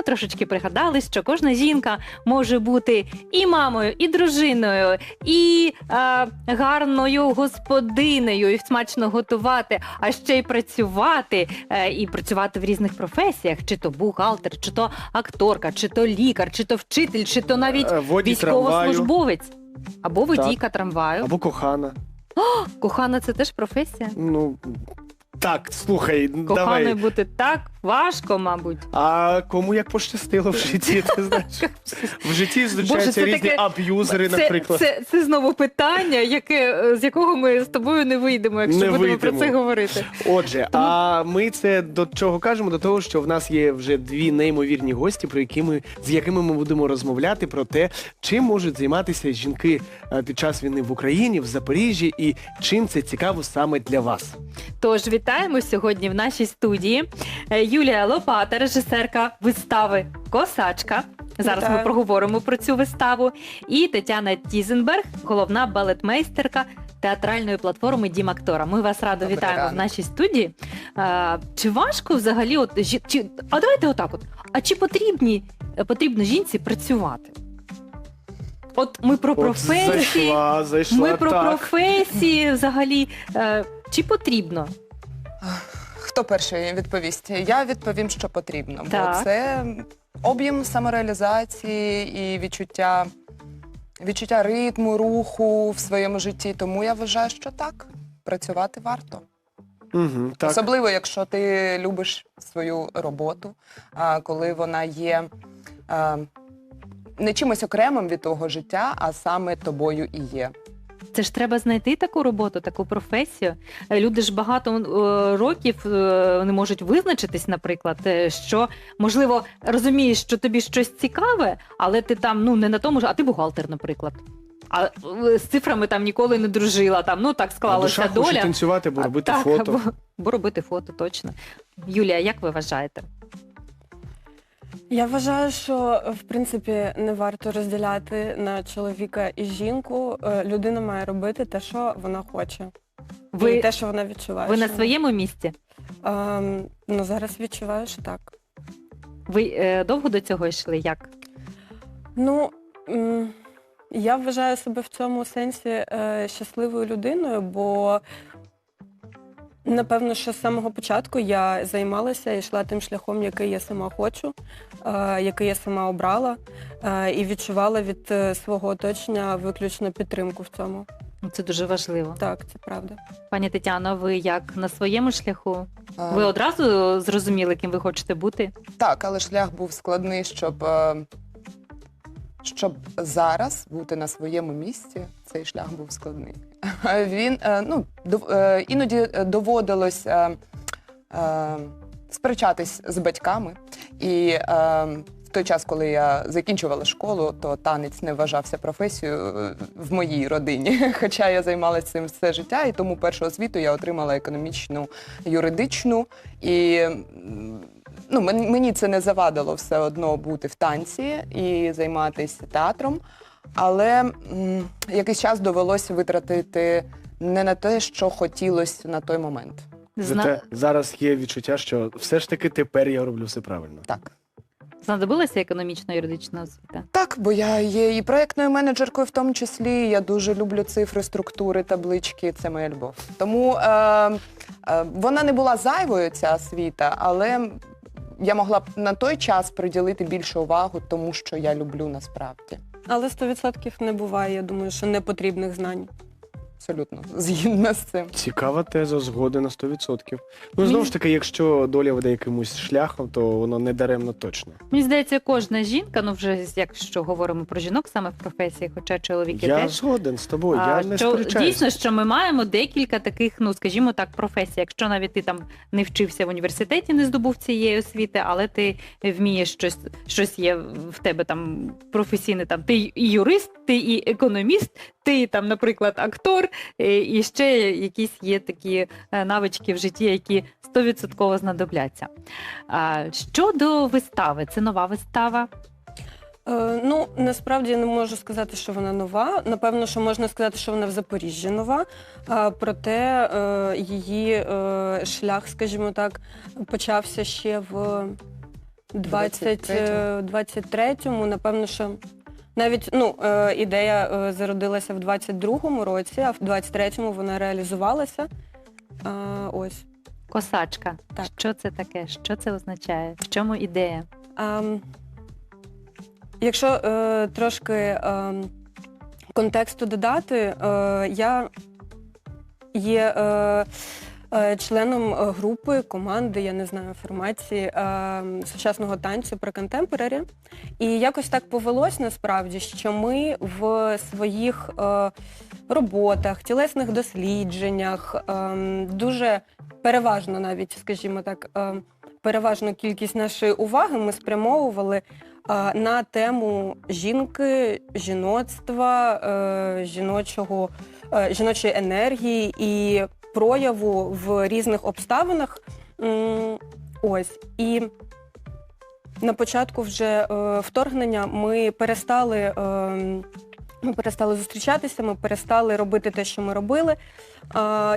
ми трошечки пригадали, що кожна жінка може бути і мамою, і дружиною, і е, гарною господинею, і смачно готувати, а ще й працювати, е, і працювати в різних професіях: чи то бухгалтер, чи то акторка, чи то лікар, чи то вчитель, чи то навіть Е, водій військовослужбовець. Або водійка трамваю. або кохана. Кохана це теж професія. Ну так, слухай, Коханою давай. бути так важко, мабуть. А кому як пощастило в житті, ти знаєш? В житті зустрічаються це різні таке- аб'юзери, Це, наприклад. це, це знову питання, яке, е, з якого ми з тобою не вийдемо, якщо Не будемо про вийдемо. це говорити. Отже, а ми це до чого кажемо? До того, що в нас є вже дві неймовірні гості, про які ми з якими ми будемо розмовляти про те, чим можуть займатися жінки е, під час війни в Україні, в Запоріжжі, і чим це цікаво саме для вас. Тож вітаємо сьогодні в нашій студії е, Юлія Лопата, режисерка вистави Косачка. Зараз ми проговоримо про цю виставу. І Тетяна Тізенберг, головна балетмейстерка театральної платформи Дім Актора. Ми вас радо Добрий вітаємо ранок. в нашій студії. А, чи важко взагалі, от жі- чи а давайте отак, от а чи потрібні е, потрібно жінці працювати? От ми про От професії. зайшла, зайшла Ми про так. професії взагалі. Е, чи потрібно? Хто перший відповість? Я відповім, що потрібно, Так. бо це об'єм самореалізації і відчуття, відчуття ритму, руху в своєму житті. Тому я вважаю, що так, працювати варто. Угу, так. Особливо, якщо ти любиш свою роботу, а, коли вона є не чимось окремим від твого життя, а саме тобою і є. Це ж треба знайти таку роботу, таку професію. Е, Люди ж багато е, років не можуть визначитись, наприклад, е, що можливо розумієш, що тобі щось цікаве, але ти там ну не на тому ж, а ти бухгалтер, наприклад. А з цифрами там ніколи не дружила. Там ну так А склалася душа хоче доля. танцювати, або А, робити так, фото. Або, або робити фото, точно. Юлія, як ви вважаєте? Я вважаю, що в принципі не варто розділяти на чоловіка і жінку. Е, Людина має робити те, що вона хоче, і Ви, те, що вона відчуває. ви на що- своєму місці? Ем, ну зараз відчуваю, що так. Ви е, довго до цього йшли? Як? Ну м, я вважаю себе в цьому сенсі е, щасливою людиною, бо напевно, що з самого початку я займалася і йшла тим шляхом, який я сама хочу, е, який я сама обрала, е, і відчувала від е, свого оточення виключно підтримку в цьому. Це дуже важливо. Так, це правда. Пані Тетяно, ви як на своєму шляху? Ви одразу зрозуміли, ким ви хочете бути? Так, але шлях був складний, щоб, е, щоб зараз бути на своєму місці, цей шлях був складний. Він е, ну, е, іноді доводилось е, е, сперечатись з батьками. І в той час, коли я закінчувала школу, то танець не вважався професією в моїй родині. Хоча я займалася цим все життя, і тому першу освіту я отримала економічну, юридичну. І ну, мені, це не завадило все одно бути в танці і займатися театром. Але м, якийсь час довелося витратити не на те, що хотілося на той момент. Зна... Зате зараз є відчуття, що все ж таки тепер я роблю все правильно. Так. Знадобилася економічна юридична освіта? Так, бо я є і проєктною менеджеркою, в тому числі. Я дуже люблю цифри, структури, таблички. Це моя любов. Тому е, е, вона не була зайвою, ця освіта, але я могла б на той час приділити більше увагу тому, що я люблю насправді. Але 100% не буває, я думаю, що непотрібних знань. Абсолютно згідна з цим. Цікава теза, згоди на 100%. Ну, знову ж таки, якщо доля веде якимось шляхом, то воно не даремно точно. Мені здається, кожна жінка, ну вже якщо говоримо про жінок саме в професії, хоча чоловіки Я теж. згоден з тобою, а, я не що, сперечаюся. дійсно, що ми маємо декілька таких, ну скажімо так, професій. Якщо навіть ти там не вчився в університеті, не здобув цієї освіти, але ти вмієш щось, щось є в тебе там професійне, там ти і юрист, ти і економіст, ти там, наприклад, актор, е, і ще якісь є такі е, навички в житті, які 100% знадобляться. Щодо вистави, це нова вистава. Е, ну, насправді я не можу сказати, що вона нова. Напевно, що можна сказати, що вона в Запоріжжі нова. Проте її шлях, скажімо так, почався ще в 20, е, 23-му, напевно, що навіть ну, е, ідея е, зародилася в 22-му році, а в 23-му вона реалізувалася. Е, ось. Косачка. Так. Що це таке? Що це означає? В чому ідея? Ем, якщо е, трошки ем, контексту додати, е, я є е, е, членом е, групи, команди, я не знаю, формації е, сучасного танцю про контемпорарі. І якось так повелось насправді, що ми в своїх е, роботах, тілесних дослідженнях дуже переважно навіть, скажімо так, переважну кількість нашої уваги ми спрямовували на тему жінки, жіноцтва, е, жіночого, е, жіночої енергії і прояву в різних обставинах. Ось. І на початку вже е, вторгнення ми перестали. е, Ми перестали зустрічатися, ми перестали робити те, що ми робили.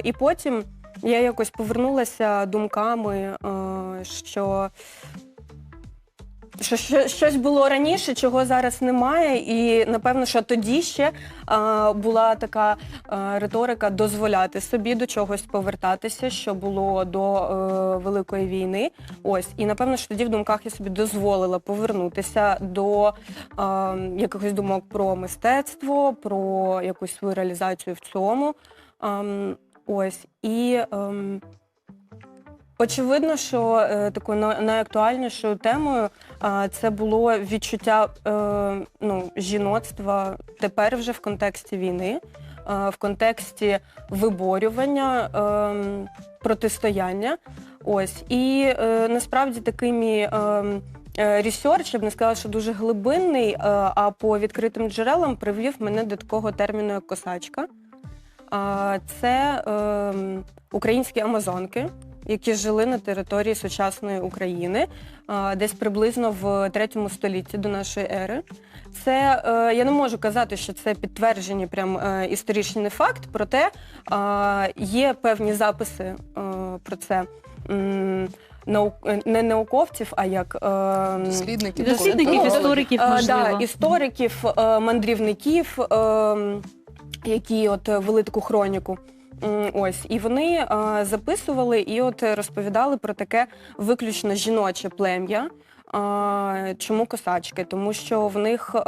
І потім я якось повернулася думками, е, що, що, що щось було раніше, чого зараз немає. І напевно, що тоді ще е, була така е, риторика дозволяти собі до чогось повертатися, що було до е, Великої війни. Ось, і напевно, що тоді в думках я собі дозволила повернутися до е, якихось думок про мистецтво, про якусь свою реалізацію в цьому. Ем, ось і ем, очевидно, що е, такою на- найактуальнішою темою е, це було відчуття е, ну, жіноцтва тепер вже в контексті війни, е, в контексті виборювання, ем, протистояння. Ось і е, насправді такий мій е, ресерч, я б не сказала, що дуже глибинний, е, а по відкритим джерелам привів мене до такого терміну як косачка. Це ем, українські амазонки, які жили на території сучасної України, а, десь приблизно в третьому столітті до нашої ери. Це е, я не можу казати, що це підтверджені прям е, історичний факт, проте е, є певні записи е, про це. м, наук- не науковців, а як ем, Дослідники. Дослідників, політологи. істориків, Е, можливо. Да, істориків, е, мандрівників, е, які от е, вели таку хроніку. Ось, і вони е, записували і от розповідали про таке виключно жіноче плем'я. Е, Чому косачки? Тому що в них е,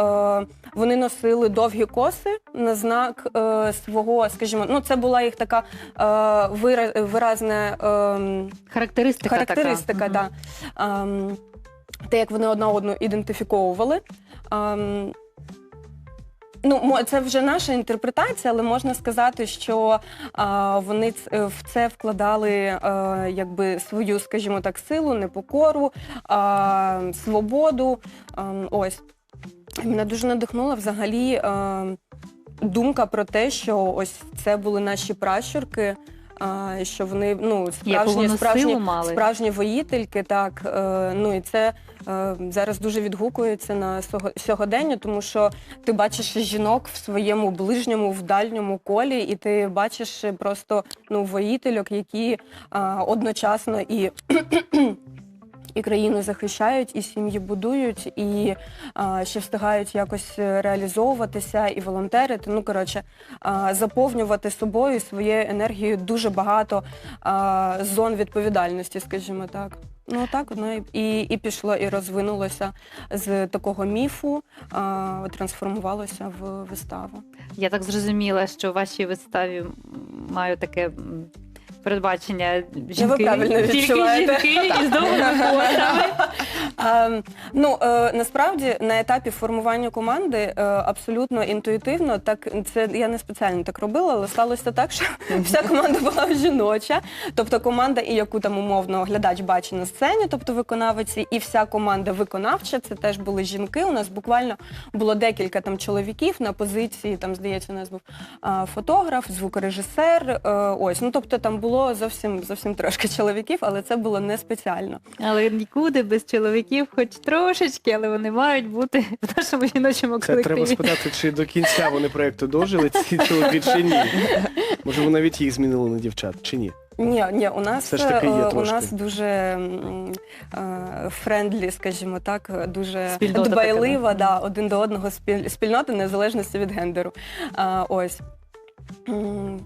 вони носили довгі коси на знак свого, скажімо, ну це була їх така вира- виразна ем, Характеристика, характеристика, така. да. Ем, те, як вони одна одну ідентифіковували. Ну, це вже наша інтерпретація, але можна сказати, що а, вони е, в це вкладали а, якби свою, скажімо так, силу, непокору, а, свободу. А, ось. Мене дуже надихнула взагалі а, думка про те, що ось це були наші пращурки. А, що вони ну справжні, справжні силу мали. справжні воїтельки, так. Е, ну і це е, зараз дуже відгукується на сього- сьогодення, тому що ти бачиш жінок в своєму ближньому, в дальньому колі, і ти бачиш просто ну, воїтельок, які одночасно і. І країну захищають, і сім'ї будують, і а, ще встигають якось е, реалізовуватися і волонтерити. Ну коротше, а, заповнювати собою своєю енергією дуже багато а, зон відповідальності, скажімо так. Ну так воно і, і, і пішло, і розвинулося з такого міфу, а, трансформувалося в виставу. Я так зрозуміла, що в вашій виставі маю таке передбачення жінки. правильно тільки відчуваєте. жінки із довгими. А, ну е, насправді на етапі формування команди е, абсолютно інтуїтивно, так це я не спеціально так робила, але сталося так, що вся команда була жіноча. Тобто команда, і яку там умовно глядач бачить на сцені, тобто виконавиці, і вся команда виконавча, це теж були жінки. У нас буквально було декілька там чоловіків на позиції. Там здається, у нас був фотограф, звукорежисер. е, ось ну тобто там було зовсім зовсім трошки чоловіків, але це було не спеціально. Але нікуди без чоловіків, хоч трошечки, але вони мають бути в нашому жіночому Це треба спитати, чи до кінця вони проєкту дожили, ці чоловіки, чи ні. Може, ви навіть їх змінили на дівчат, чи ні? Ні, ні, у нас Все ж таки є е, у трошки. нас дуже м, е, френдлі, скажімо так, дуже Спільнота дбайлива, така, да? да, один до одного спіль, спільнота незалежності від гендеру. А, ось. М,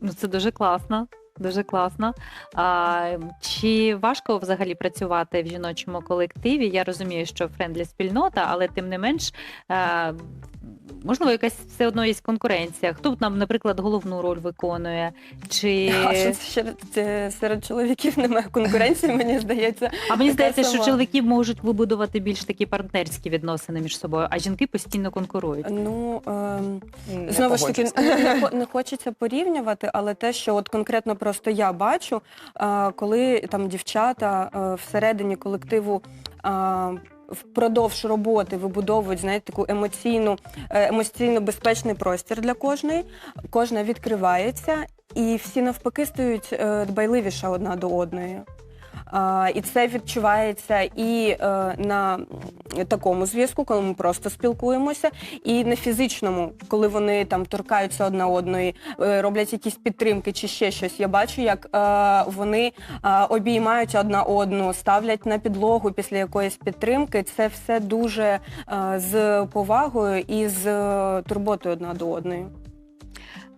Ну, це дуже класно. Дуже класно. А, чи важко взагалі працювати в жіночому колективі? Я розумію, що френдлі спільнота, але тим не менш, а, можливо, якась все одно є конкуренція. Хто нам, наприклад, головну роль виконує? Чи... А що це ще це серед чоловіків немає конкуренції, мені здається. А мені здається, що сама. чоловіки можуть вибудувати більш такі партнерські відносини між собою, а жінки постійно конкурують. Ну ем, Не Знову ж таки, не, хо- не хочеться порівнювати, але те, що от конкретно просто я бачу, а, коли там дівчата а, всередині колективу. а, Впродовж роботи вибудовують знаєте, таку емоційну, е, емоційно безпечний простір для кожної. Кожна відкривається, і всі навпаки стають дбайливіша одна до одної. І це відчувається і е, на такому зв'язку, коли ми просто спілкуємося, і на фізичному, коли вони там торкаються одна одної, е, роблять якісь підтримки чи ще щось. Я бачу, як е, вони обіймають одна одну, ставлять на підлогу після якоїсь підтримки. Це все дуже з повагою і з турботою одна до одної.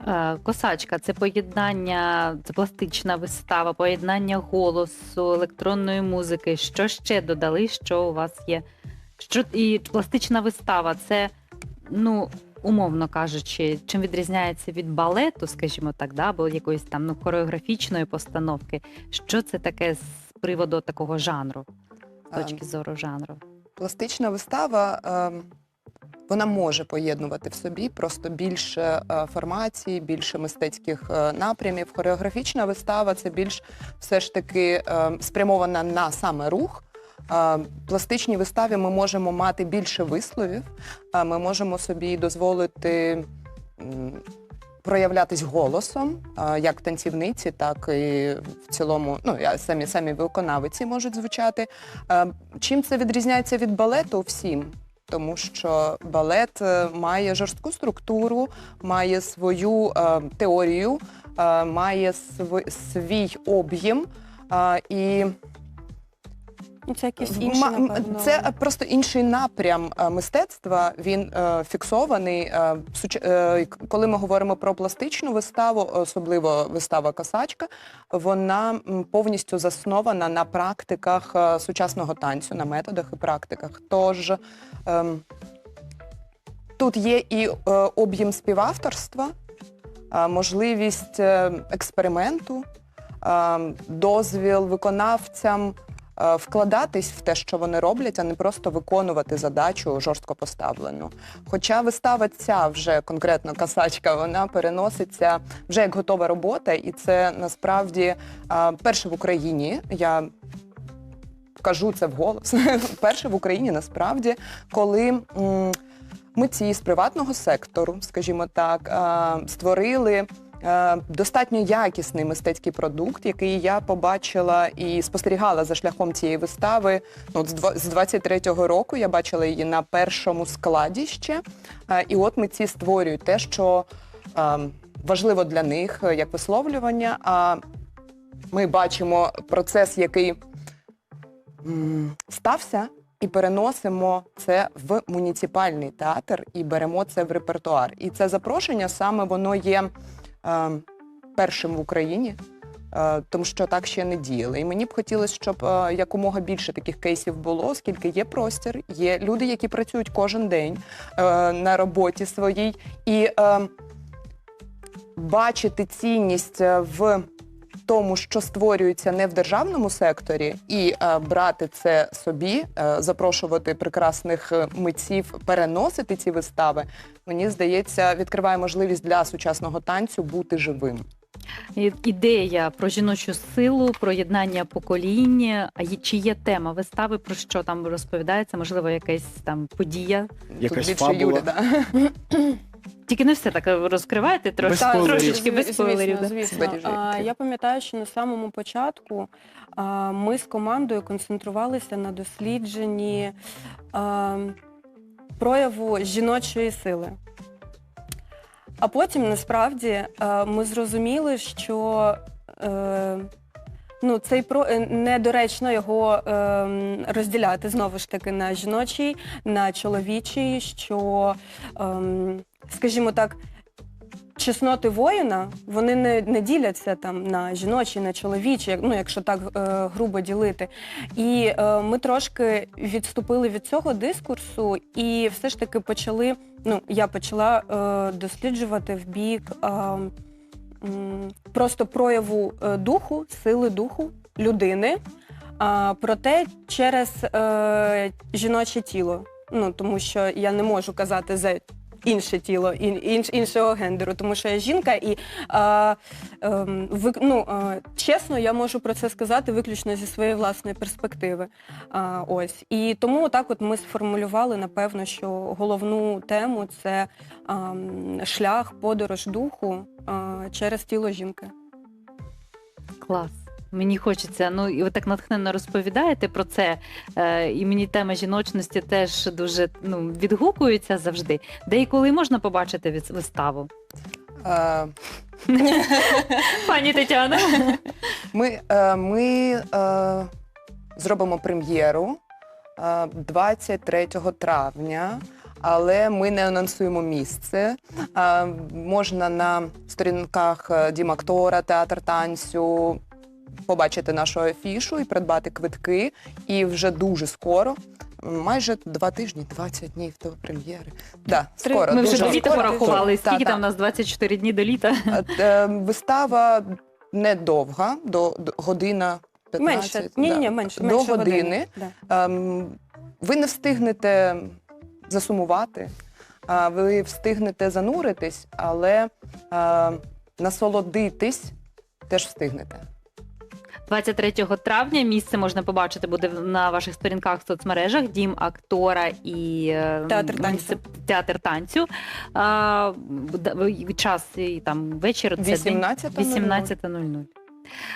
Е, Косачка це поєднання, це пластична вистава, поєднання голосу, електронної музики. Що ще додали? Що у вас є? Що і пластична вистава це, ну, умовно кажучи, чим відрізняється від балету, скажімо так, да, або якоїсь там ну, хореографічної постановки. Що це таке з приводу такого жанру, з точки Ем, зору жанру? Пластична вистава. ем, Вона може поєднувати в собі просто більше е, формацій, більше мистецьких е, напрямів. Хореографічна вистава це більш все ж таки е, спрямована на саме рух. Пластичній виставі ми можемо мати більше висловів, ми можемо собі дозволити проявлятись голосом, як танцівниці, так і в цілому, ну самі самі виконавиці можуть звучати. Чим це відрізняється від балету? Всім. Тому що балет е, має жорстку структуру, має свою е, теорію, е, має св- свій об'єм. е, і І це якісь інші, ма- м- напевно. це е, просто інший напрям е, мистецтва. Він е, фіксований. Е, суч- е, к- коли ми говоримо про пластичну виставу, особливо вистава Косачка, вона м, повністю заснована на практиках е, сучасного танцю, на методах і практиках. Тож ем, тут є і е, об'єм співавторства, е, можливість е, експерименту, е, дозвіл виконавцям вкладатись в те, що вони роблять, а не просто виконувати задачу жорстко поставлену. Хоча вистава ця вже конкретно касачка, вона переноситься вже як готова робота, і це насправді е, перше в Україні. Я кажу це вголос. Перше в Україні насправді, коли. Митці з приватного сектору, скажімо так, е, створили е, достатньо якісний мистецький продукт, який я побачила і спостерігала за шляхом цієї вистави. Ну, з дво- 23-го року я бачила її на першому складі ще. Е, І от митці створюють те, що е, важливо для них е, як висловлювання. А ми бачимо процес, який стався, і переносимо це в муніципальний театр і беремо це в репертуар. І це запрошення саме воно є е, першим в Україні. е, Тому що так ще не діяли. І мені б хотілося, щоб е, якомога більше таких кейсів було, оскільки є простір, є люди, які працюють кожен день е, на роботі своїй, і е, бачити цінність е, в тому, що створюється не в державному секторі, і е, брати це собі, е, запрошувати прекрасних е, митців, переносити ці вистави, мені здається, відкриває можливість для сучасного танцю бути живим. Ідея про жіночу силу, про єднання поколінь. А чи є тема вистави, про що там розповідається? Можливо, якась там подія. Якась Тут більше фабула. Юля, да. Тільки не все так розкривайте, трош, Без спойлерів. трошечки без спойлерів. да. Звісно, А, Я пам'ятаю, що на самому початку а, ми з командою концентрувалися на дослідженні а, прояву жіночої сили. А потім насправді а, ми зрозуміли, що Е, Ну, цей про е, недоречно його ем, розділяти знову ж таки на жіночий, на чоловічий, що, ем, скажімо так, чесноти воїна вони не, не діляться там на жіночі, на чоловічі, ну якщо так е, грубо ділити. І е, ми трошки відступили від цього дискурсу, і все ж таки почали. Ну, я почала е, досліджувати в бік. Е, просто прояву е, духу, сили духу людини, проте через е, жіноче тіло. Ну, тому що я не можу казати за інше тіло, інш, іншого гендеру, тому що я жінка, і а, ем, ви, ну, е, чесно, я можу про це сказати виключно зі своєї власної перспективи. А, ось. І тому так от ми сформулювали, напевно, що головну тему це ам, шлях, подорож духу а, через тіло жінки. Клас. Мені хочеться, ну і ви так натхненно розповідаєте про це. Е, і мені тема жіночності теж дуже ну, відгукується завжди. Де і коли можна побачити від- виставу? Е, Пані Тетяна. Ми, е, ми е, зробимо прем'єру е, 23 травня, але ми не анонсуємо місце. Е, можна на сторінках е, Дім актора, театр танцю побачити нашу афішу і придбати квитки. І вже дуже скоро. Майже два тижні, 20 днів до прем'єри. Да, Три- скоро, Ми вже до літа скоро. порахували. Скільки та. там у нас 24 дні до літа? Е, е, Вистава недовга, до, до година 15. Менше. Ні, да. ні, менше. До менше години. Да. Ем, ви не встигнете засумувати, а ви встигнете зануритись, але е, насолодитись теж встигнете. 23 травня місце можна побачити буде на ваших сторінках в соцмережах Дім актора і е, Театр танцю. театр танцю. А, час і там вечір. Це 18.00. 18.00.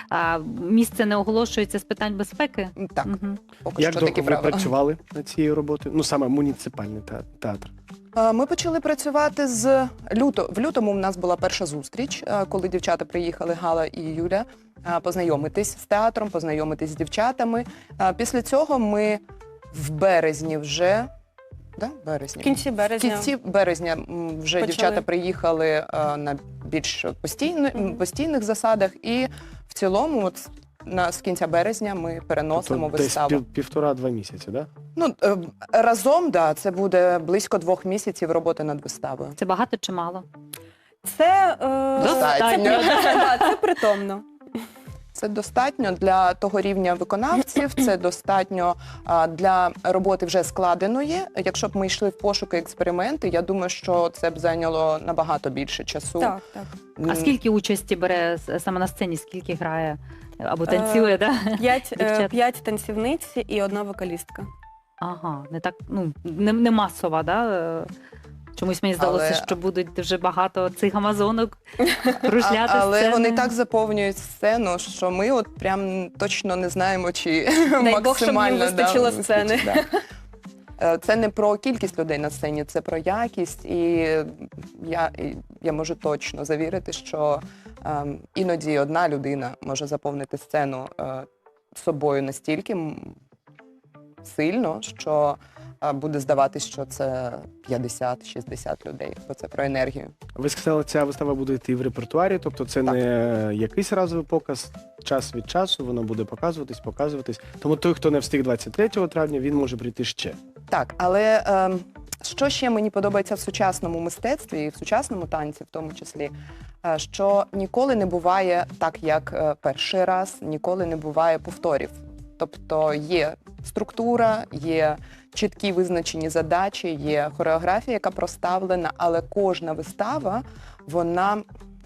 А, місце не оголошується з питань безпеки. Так, Мгм. поки Як що довго такі ви правила. працювали над цією роботою? Ну саме муніципальний те- театр. Е, Ми почали працювати з люто. В лютому у нас була перша зустріч, е, коли дівчата приїхали Гала і Юля е, познайомитись з театром, познайомитись з дівчатами. Е, Після цього ми в березні вже. Да? Березні. В кінці березня. В кінці березня м, вже Почали. дівчата приїхали е, на більш постійно, Мгм. постійних засадах, і в цілому, от на з кінця березня, ми переносимо Тобто десь виставу. пів, півтора-два місяці, да? Ну е, разом, да, це буде близько двох місяців роботи над виставою. Це багато чи мало? Це, е, Достатньо. Це, це, да, це притомно. Це достатньо для того рівня виконавців, це достатньо а, для роботи вже складеної. Якщо б ми йшли в пошуки експерименти, я думаю, що це б зайняло набагато більше часу. Так, так. А скільки участі бере саме на сцені? Скільки грає або танцює? Да? П'ять, е, Дівчат. п'ять танцівниць і одна вокалістка. Ага, не так, ну не, не масова, да? е, Чомусь мені здалося, Але- що будуть дуже багато цих амазонок А, кружляти. але сцени. вони так заповнюють сцену, що ми от прям точно не знаємо, чи Дай Бог, щоб їм максимально вистачило да, сцени. вистачить, да. Е, Це не про кількість людей на сцені, це про якість. І я, я можу точно завірити, що ем, іноді одна людина може заповнити сцену е, собою настільки сильно, що буде здаватись, що це 50-60 людей, бо це про енергію. Ви сказали, ця вистава буде йти в репертуарі, тобто це Так. не якийсь разовий показ, час від часу воно буде показуватись, показуватись. Тому той, хто не встиг 23 травня, він може прийти ще. Так, але ем, що ще мені подобається в сучасному мистецтві і в сучасному танці, в тому числі, е, що ніколи не буває так, як е, перший раз, ніколи не буває повторів. Тобто є структура, є чіткі визначені задачі, є хореографія, яка проставлена, але кожна вистава вона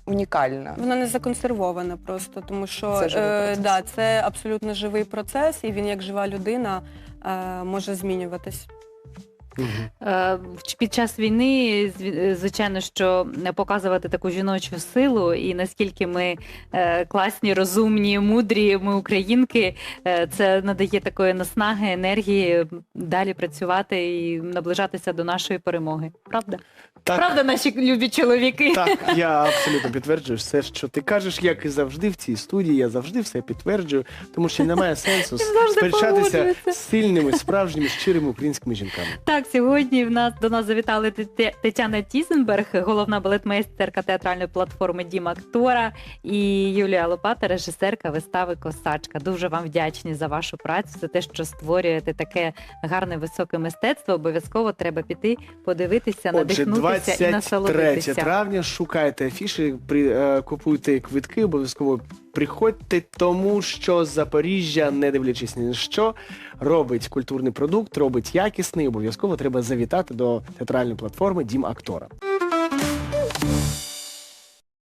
унікальна. Вона не законсервована просто, тому що Це живий е, процес. да, це абсолютно живий процес, і він як жива людина е, може змінюватись. Е, в- Під час війни, е, звичайно, що не показувати таку жіночу силу, і наскільки ми е, класні, розумні, мудрі, ми українки, е, це надає такої наснаги, енергії далі працювати і наближатися до нашої перемоги. Правда? Так, Правда, наші любі чоловіки? Так, я абсолютно підтверджую все, що ти кажеш, як і завжди в цій студії. Я завжди все підтверджую, тому що немає сенсу сперечатися з сильними, справжніми, щирими українськими жінками. Так, сьогодні в нас до нас завітали Тетяна Тізенберг, головна балетмейстерка театральної платформи Дім Актора, і Юлія Лопата, режисерка вистави Косачка. Дуже вам вдячні за вашу працю, за те, що створюєте таке гарне високе мистецтво. Обов'язково треба піти, подивитися, Отже, надихнутися і 23 насолодитися. травня. Шукайте афіші, при, е, купуйте квитки, обов'язково приходьте, тому що Запоріжжя, не дивлячись ні на що, робить культурний продукт, робить якісний. Обов'язково треба завітати до театральної платформи Дім Актора.